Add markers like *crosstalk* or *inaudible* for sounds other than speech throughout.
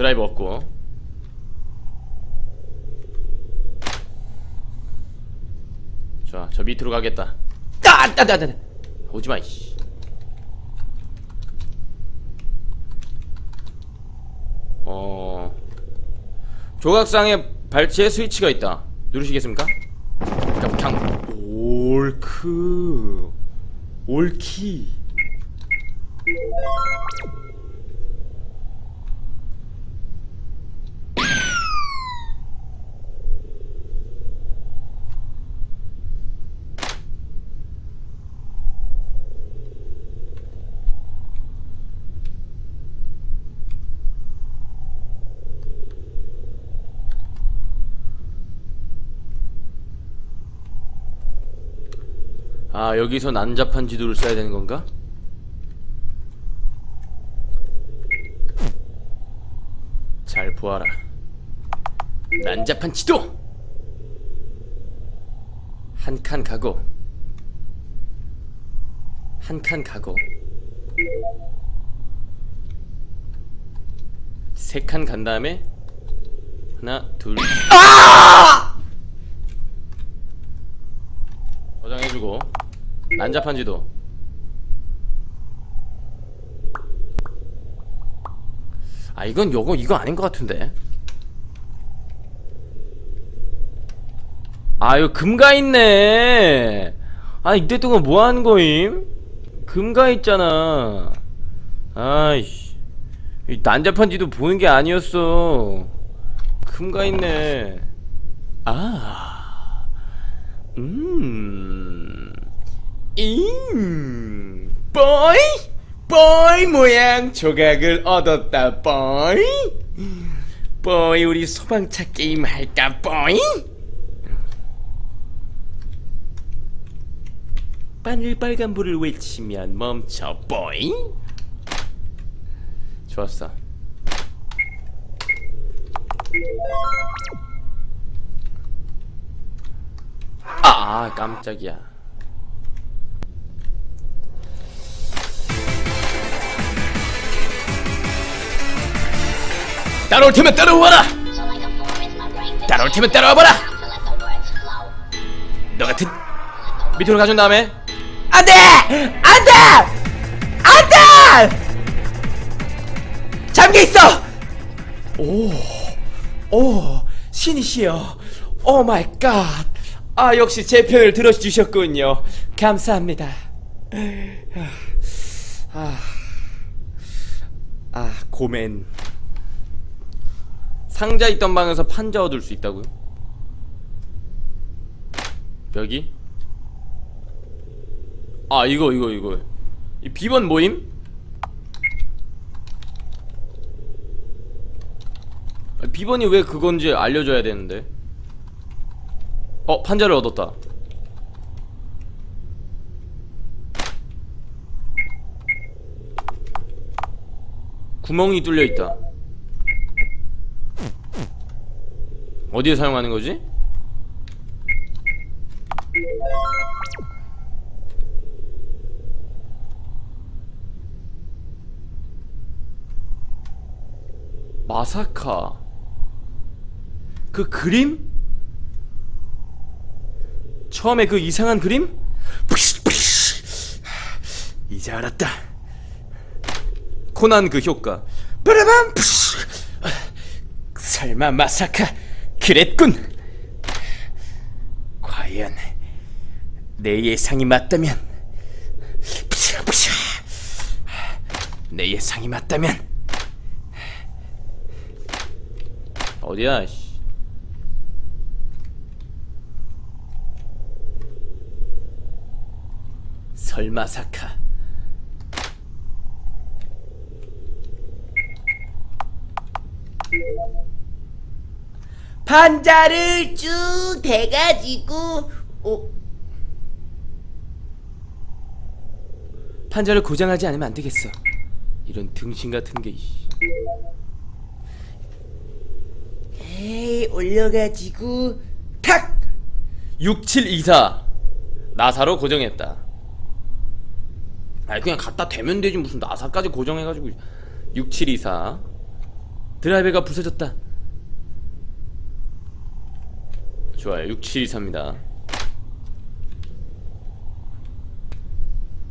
드라이버 없고 자, 저 밑으로 가겠다. 아, 아, 아, 아. 오지 마, 이씨. 어. 조각상에 발치에 스위치가 있다. 누르시겠습니까? 깡. 올크. 올키. 아, 여기서 난잡한 지도를 써야 되는 건가? 잘 보아라. 난잡한 지도! 한 칸 가고, 한 칸 가고, 세 칸 간 다음에, 하나, 둘, 저장해주고, 난잡한 지도. 아 이건 요거 이거 아닌 것 같은데. 아 이거 금가 있네. 아 이때 동안 뭐 하는 거임? 금가 있잖아. 아이씨. 이 난잡한 지도 보는 게 아니었어. 금가 있네. 아. 음. 임. 뽀이. 뽀이 모양 조각을 얻었다. 뽀이. 뽀이 우리 소방차 게임 할까? 뽀이. 바늘 빨간 불을 외치면 멈춰. 뽀이. 좋았어. 아 깜짝이야. 따라올 테면 따라와라. 따라올 테면 따라와봐라. 너 같은 밑으로 가준 다음에 안돼, 안돼, 안돼. 잠겨 있어. 오, 오, 신이시여. 오 마이 갓. 아, 역시 제 편을 들어주셨군요. 감사합니다. 아, 아, 고맨. 상자 있던 방에서 판자 얻을 수 있다고요? 여기? 아, 이거, 이거, 이거. 이 비번 모임? 아, 비번이 왜 그건지 알려줘야 되는데. 어, 판자를 얻었다. 구멍이 뚫려 있다. 어디에 사용하는 거지? 마사카. 그 그림? 처음에 그 이상한 그림? 이제 알았다. 코난 그 효과. 빠라밤 푸시. 설마 마사카 그랬군. 과연 내 예상이 맞다면. 내 예상이 맞다면 어디야? 씨. 설마 사카 판자를 쭉 대가지고 어, 판자를 고장하지 않으면 안 되겠어. 이런 등신 같은 게. 에이 올려가지고 탁 6724 나사로 고정했다. 아니 그냥 갖다 대면 되지 무슨 나사까지 고정해가지고 6724 드라이버가 부서졌다. 좋아요. 6724입니다.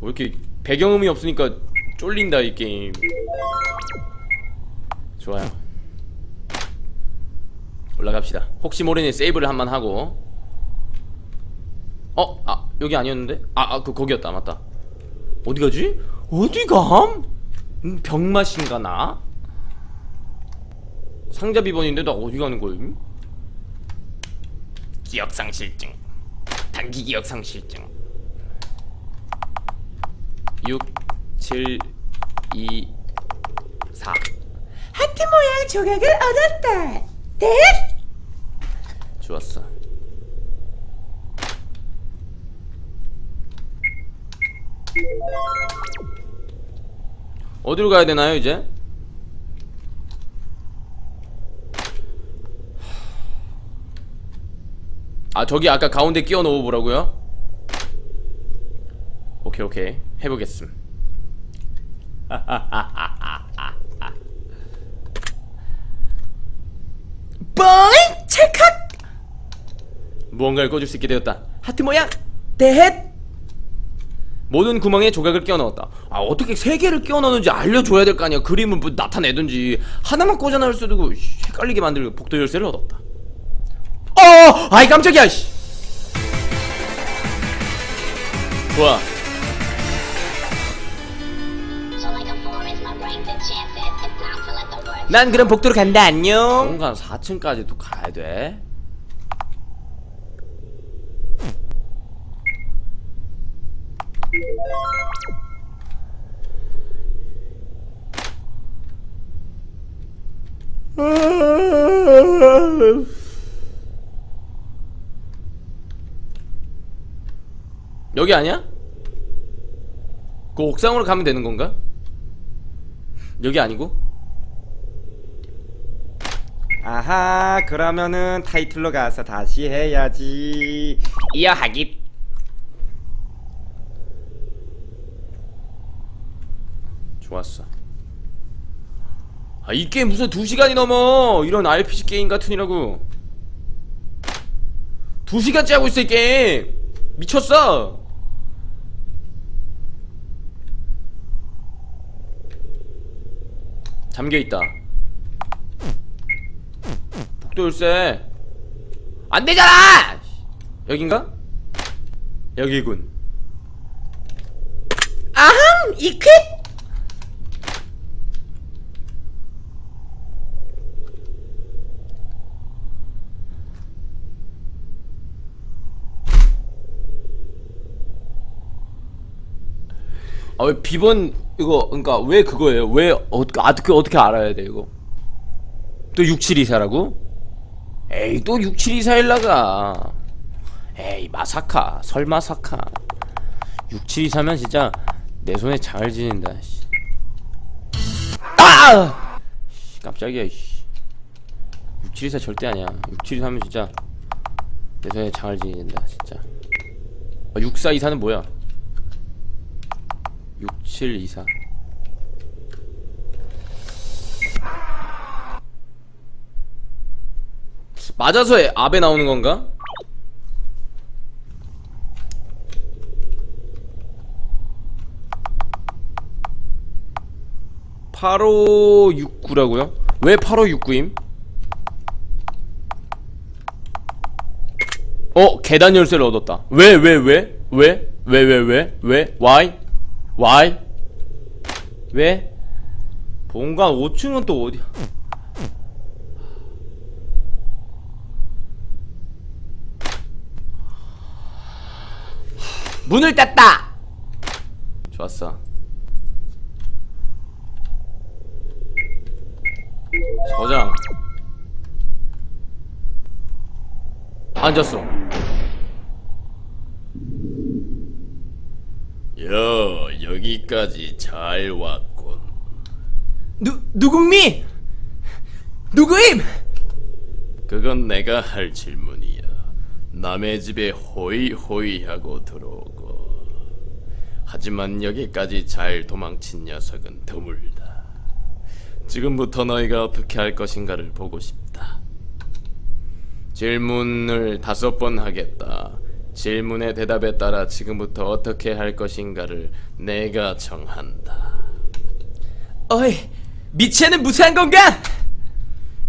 왜 이렇게 배경음이 없으니까 쫄린다 이 게임. 좋아요. 올라갑시다. 혹시 모르니 세이브를 한번 하고. 어, 아 여기 아니었는데? 아, 아, 그 거기였다, 맞다. 어디 가지? 어디 감? 음, 병맛인가 나? 상자 비번인데 나 어디 가는 거임? 기억상실증. 단기 기억상실증. 6 7 2 4 하트 모양 조각을 얻었다. 네? 좋았어. 어디로 가야 되나요, 이제? 아, 저기 아까 가운데 끼워 넣어 보라고요? 오케이, 오케이. 해보겠음. *laughs* 뻥! 찰칵! 무언가를 꽂을 수 있게 되었다. 하트 모양 대헷! 모든 구멍에 조각을 끼워 넣었다. 아 어떻게 세 개를 끼워 넣는지 알려줘야 될 거 아니야. 그림을 뭐 나타내든지 하나만 꽂아 넣을 수도 있고 씨, 헷갈리게 만들고 복도 열쇠를 얻었다. 어, 아이 깜짝이야. 씨. word 난 그럼 복도로 간다 안녕. 공간 4층까지도 가야 돼. 여기 아니야? 그 옥상으로 가면 되는 건가? 여기 아니고? 아하 그러면은 타이틀로 가서 다시 해야지. 이어하기. 좋았어. 아 이 게임 무슨 2시간이 넘어! 이런 RPG 게임 같으니라고. 2시간째 하고 있어 이 게임! 미쳤어 잠겨있다. 복도 열쇠 안되잖아! 여긴가? 여기군. 아함 이퀄! 아 왜 비번 이거 그러니까 왜 그거예요? 왜 어떻게 어떻게 어떻게 알아야 돼 이거? 또 6724라고? 에이 또 6724일라가 에이 마사카 설마사카 6724면 진짜 내 손에 장을 지닌다 씨. 아! 씨, 깜짝이야 씨. 6724 절대 아니야 6724면 진짜 내 손에 장을 지닌다 진짜 아, 6424는 뭐야 6724 맞아서 압에 나오는 건가? (8569라고요) 왜 8569임? 어 계단 열쇠를 얻었다 왜 왜 왜? 왜? 왜 왜 왜? 왜? why? Why? 왜? 본관 5층은 또 어디야? 문을 땄다. 좋았어. 저장. 앉았어. 여 여기까지 잘 왔군. 누 누굽니? 누구임? 그건 내가 할 질문이야. 남의 집에 호이호이하고 들어오고 하지만 여기까지 잘 도망친 녀석은 드물다. 지금부터 너희가 어떻게 할 것인가를 보고 싶다. 질문을 다섯 번 하겠다. 질문의 대답에 따라 지금부터 어떻게 할 것인가를 내가 정한다. 어이, 미체는 무사한 건가?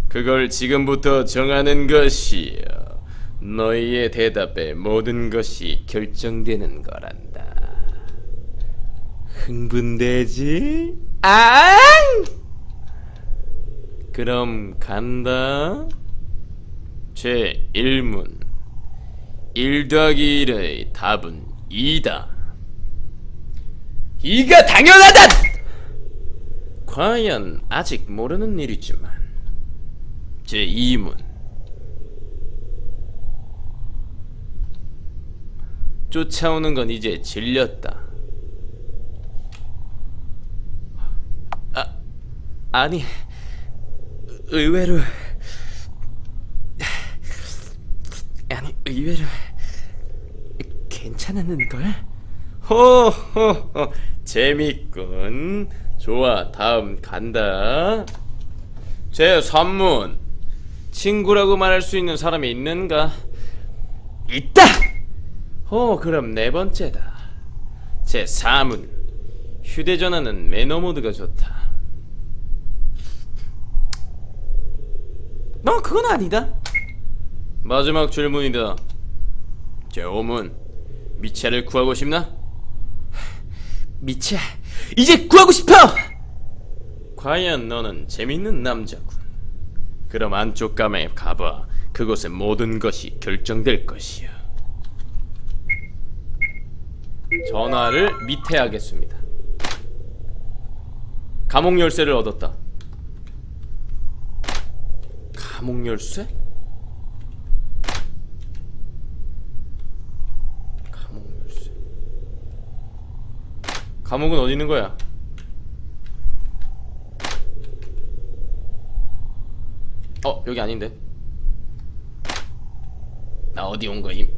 그걸 지금부터 정하는 것이여. 너희의 대답에 모든 것이 결정되는 거란다. 흥분되지? 아! 그럼 간다. 제 1문 1 더하기 1의 답은 2다. 이가 당연하다! 과연 아직 모르는 일이지만 제 2문 쫓아오는 건 이제 질렸다. 아, 아니 의외로 아니 의외로 괜찮았는 걸? 호호호 재밌군. 좋아 다음 간다. 제 3문 친구라고 말할 수 있는 사람이 있는가? 있다. 어 그럼 네 번째다. 제 4문 휴대전화는 매너 모드가 좋다. 너 그건 아니다. 마지막 질문이다. 제 5문 미체를 구하고 싶나? 미체, 이제 구하고 싶어! 과연 너는 재밌는 남자군. 그럼 안쪽 감에 가봐. 그곳에 모든 것이 결정될 것이야. 전화를 밑에 하겠습니다. 감옥 열쇠를 얻었다. 감옥 열쇠? 감옥 열쇠. 감옥은 어디 있는 거야? 어 여기 아닌데. 나 어디 온 거임?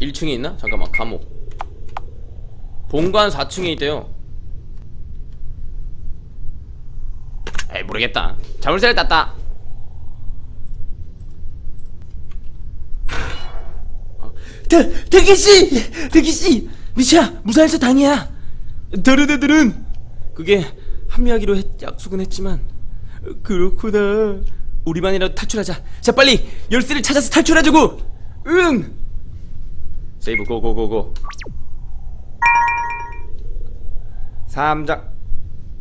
1층에 있나? 잠깐만 감옥. 본관 4층에 있대요. 에이 모르겠다. 자물쇠를 땄다 드, 드기씨! 드기씨! 미체야, 무사해서 다행이야! 드르드드른! 그게 합류하기로 했, 약속은 했지만 그렇구나 우리만이라도 탈출하자 자 빨리 열쇠를 찾아서 탈출하자고 응 세이브 고고고고 3장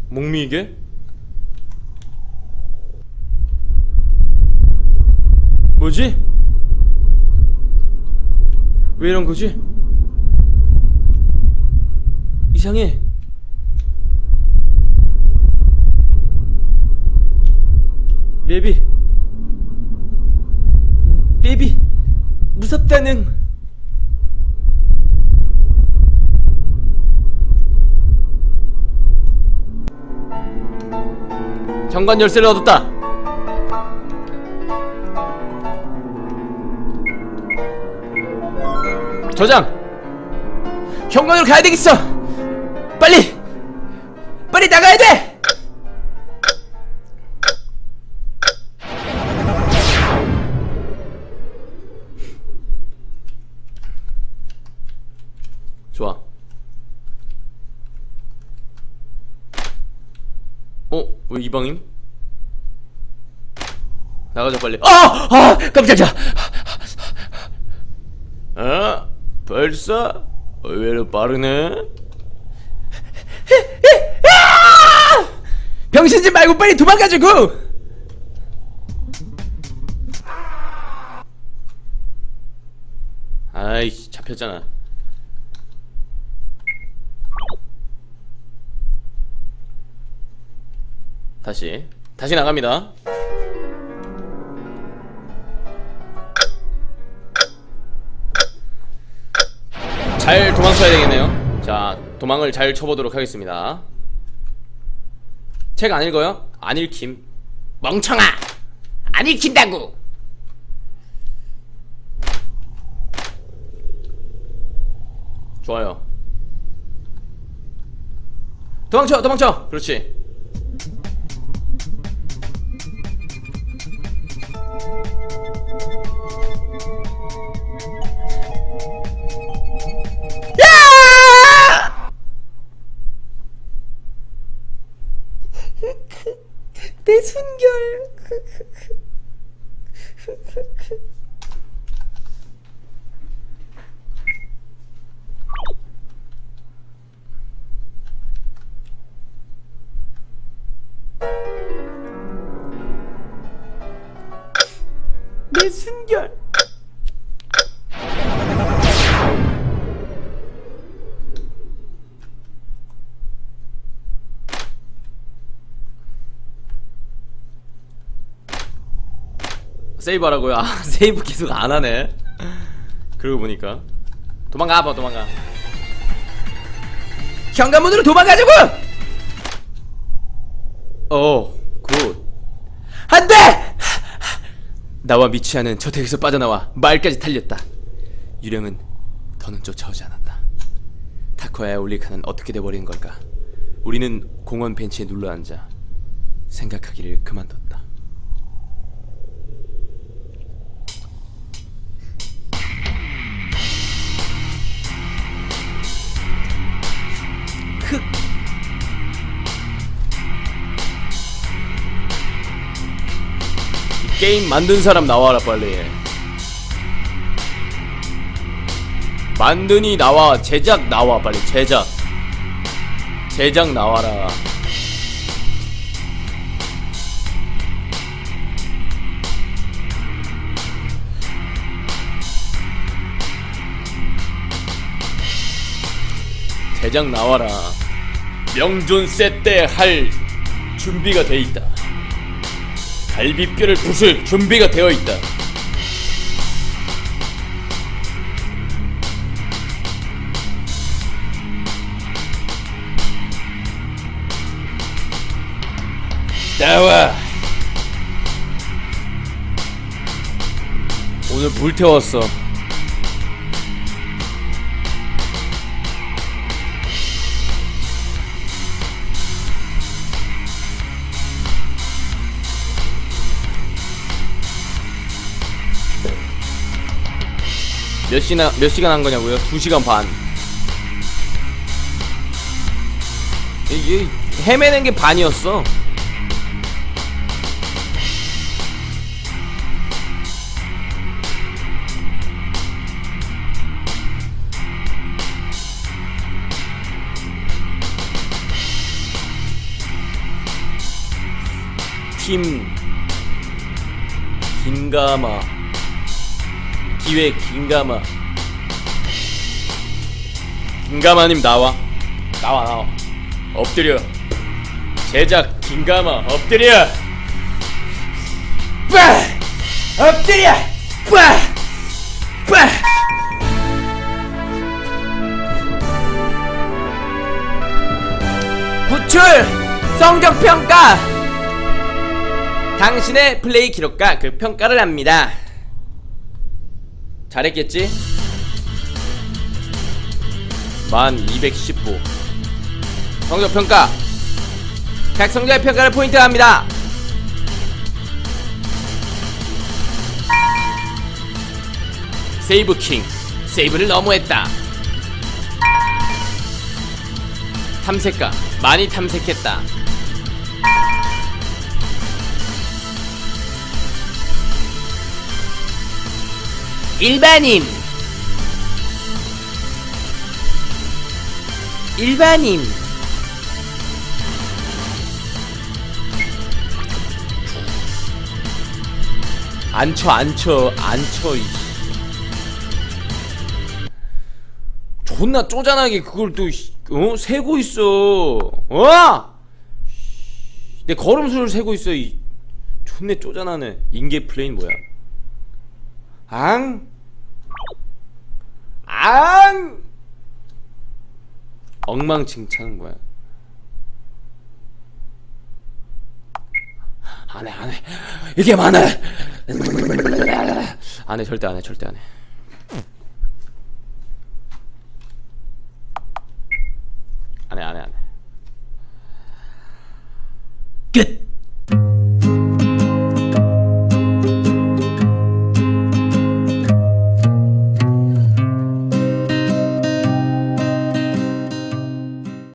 목미게? 뭐지? 왜 이런 거지? 이상해. 맵이 맵이 무섭다는 정관 열쇠를 얻었다. 저장. 현관으로 가야 되겠어 빨리 빨리 나가야 돼 좋아. 어? 왜 이방임? 나가자 빨리. 어! 아 깜짝이야 어? 벌써? 의외로 빠르네? 병신짓 말고 빨리 도망가자고 아이씨 잡혔잖아. 다시 다시 나갑니다. 도망쳐야 되겠네요. 자 도망을 잘 쳐보도록 하겠습니다. 책 안 읽어요? 안 읽힘. 멍청아 안 읽힌다고 좋아요. 도망쳐 도망쳐 그렇지 세이브 하라고요 아 *laughs* 세이브 계속 안 하네 그러고 보니까 도망가 봐 도망가 현관문으로 도망가자고! 어굿 안 돼! 나와 미치아는 저택에서 빠져나와 마을까지 달렸다. 유령은 더는 쫓아오지 않았다. 타코야의 올리카는 어떻게 돼버린 걸까? 우리는 공원 벤치에 눌러앉아 생각하기를 그만뒀다. 게임 만든 사람 나와라 빨리. 만드니 나와 제작 나와 빨리 제작 제작 나와라. 제작 나와라. 명존 세때 할 준비가 돼 있다. 갈비뼈를 부술 준비가 되어 있다. 나와. 오늘 불태웠어. 몇 시나 몇 시간 한 거냐고요? 2시간 반. 이게 헤매는 게 반이었어. 팀 긴가마 기획 긴가마 긴가마님 나와 나와 나와 엎드려 제작 긴가마 엎드려 빠! 엎드려! 빠! 빠! 구출! 성적 평가! 당신의 플레이 기록과 그 평가를 합니다. 잘했겠지? 만 215. 성적평가! 각 성적의 평가를 포인트합니다. 세이브 킹. 세이브를 너무했다. 탐색가. 많이 탐색했다. 일반인 일반인 안 쳐, 안 쳐, 안 쳐, 이 존나 쪼잔하게 그걸 또, 씨, 어? 세고 있어. 어? 내 걸음수를 세고 있어, 이. 존내 쪼잔하네. 인계 플레인 뭐야? 앙? 앙! 엉망진창 뭐야? 안 해, 안 해. 이게 많아. 안 해, 절대 안 해, 절대 안 해. 안 해, 안 해, 안 해. 끝